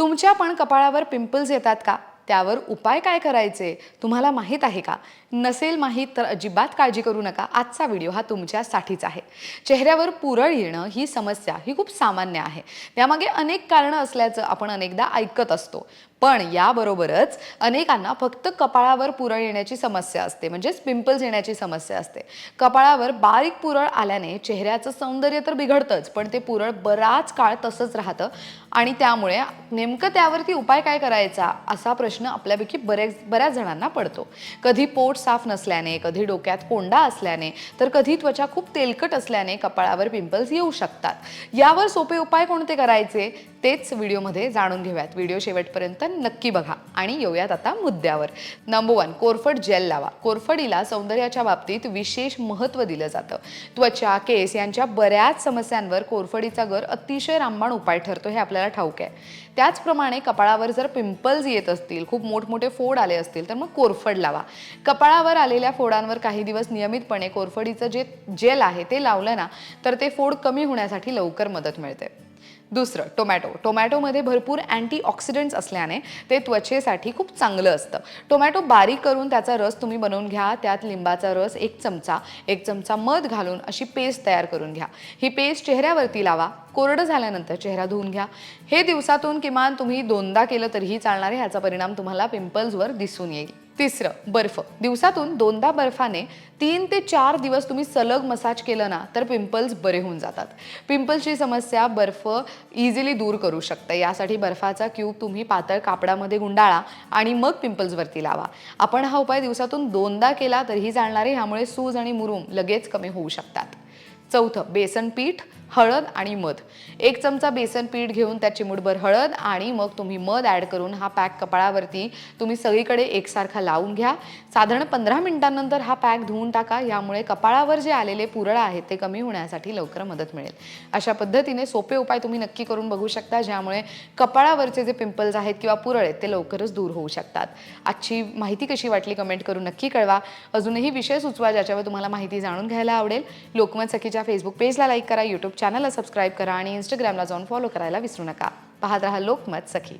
तुमच्या पण कपाळावर पिंपल्स येतात का? त्यावर उपाय काय करायचे तुम्हाला माहीत आहे का? नसेल माहीत तर अजिबात काळजी करू नका. आजचा व्हिडिओ हा तुमच्यासाठीच आहे. चेहऱ्यावर पुरळ येणं ही समस्या ही खूप सामान्य आहे. त्यामागे अनेक कारणं असल्याचं आपण अनेकदा ऐकत असतो. पण याबरोबरच अनेकांना फक्त कपाळावर पुरळ येण्याची समस्या असते. म्हणजेच पिंपल्स येण्याची समस्या असते. कपाळावर बारीक पुरळ आल्याने चेहऱ्याचं सौंदर्य तर बिघडतंच पण ते पुरळ बराच काळ तसंच राहतं आणि त्यामुळे नेमकं त्यावरती उपाय काय करायचा असा प्रश्न आपल्यापैकी बरेच बऱ्याच जणांना पडतो. कधी पोट साफ नसल्याने कधी डोक्यात कोंडा असल्याने तर कधी त्वचा खूप तेलकट असल्याने कपाळावर पिंपल्स येऊ शकतात. यावर सोपे उपाय कोणते करायचे? तेच व्हिडिओमध्ये जाणून घेऊयात. व्हिडिओ शेवटपर्यंत नक्की बघा आणि येऊयात आता मुद्द्यावर. नंबर वन कोरफड जेल लावा. कोरफडीला सौंदर्याच्या बाबतीत विशेष महत्त्व दिलं जातं. त्वचा केस यांच्या बऱ्याच समस्यांवर कोरफडीचा गर अतिशय रामबाण उपाय ठरतो हे आपल्याला ठाऊक आहे. त्याचप्रमाणे कपाळावर जर पिंपल्स येत असतील खूप मोठमोठे फोड आले असतील तर मग कोरफड लावा. कपाळावर आलेल्या फोडांवर काही दिवस नियमितपणे कोरफडीचं जे जेल आहे ते लावलं ना तर ते फोड कमी होण्यासाठी लवकर मदत मिळते. दुसरं टोमॅटो. टोमॅटोमध्ये भरपूर अँटीऑक्सिडंट्स असल्याने ते त्वचेसाठी खूप चांगलं असतं. टोमॅटो बारीक करून त्याचा रस तुम्ही बनवून घ्या. त्यात लिंबाचा रस एक चमचा एक चमचा मध घालून अशी पेस्ट तयार करून घ्या. ही पेस्ट चेहऱ्यावरती लावा. कोरडं झाल्यानंतर चेहरा धुवून घ्या. हे दिवसातून किमान तुम्ही दोनदा केलं तरीही चालणार आहे. ह्याचा परिणाम तुम्हाला पिंपल्सवर दिसून येईल. तिसरं बर्फ. दिवसातून दोनदा बर्फाने तीन ते चार दिवस तुम्ही सलग मसाज केलं ना तर पिंपल्स बरे होऊन जातात. पिंपल्सची समस्या बर्फ इझिली दूर करू शकतं. यासाठी बर्फाचा क्यूब तुम्ही पातळ कापडामध्ये गुंडाळा आणि मग पिंपल्सवरती लावा. आपण हा उपाय दिवसातून दोनदा केला तरीही जाणणारे ह्यामुळे सूज आणि मुरूम लगेच कमी होऊ शकतात. चौथं बेसन पीठ हळद आणि मध. एक चमचा बेसन पीठ घेऊन त्या चिमूटभर हळद आणि मग तुम्ही मध ॲड करून हा पॅक कपाळावरती तुम्ही सगळीकडे एकसारखा लावून घ्या. साधारण पंधरा मिनिटांनंतर हा पॅक धुवून टाका. यामुळे कपाळावर जे आलेले पुरळ आहेत ते कमी होण्यासाठी लवकर मदत मिळेल. अशा पद्धतीने सोपे उपाय तुम्ही नक्की करून बघू शकता ज्यामुळे कपाळावरचे जे पिंपल्स आहेत किंवा पुरळ आहेत ते लवकरच दूर होऊ शकतात. आजची माहिती कशी वाटली कमेंट करून नक्की कळवा. अजूनही विषय सुचवा ज्याच्यावर तुम्हाला माहिती जाणून घ्यायला आवडेल. लोकमत सखीच्या फेसबुक पेजला लाईक करा यूट्यूब चॅनलला सबस्क्राईब करा आणि इंस्टाग्रामला जाऊन फॉलो करायला विसरू नका. पाहत रहा लोकमत सखी.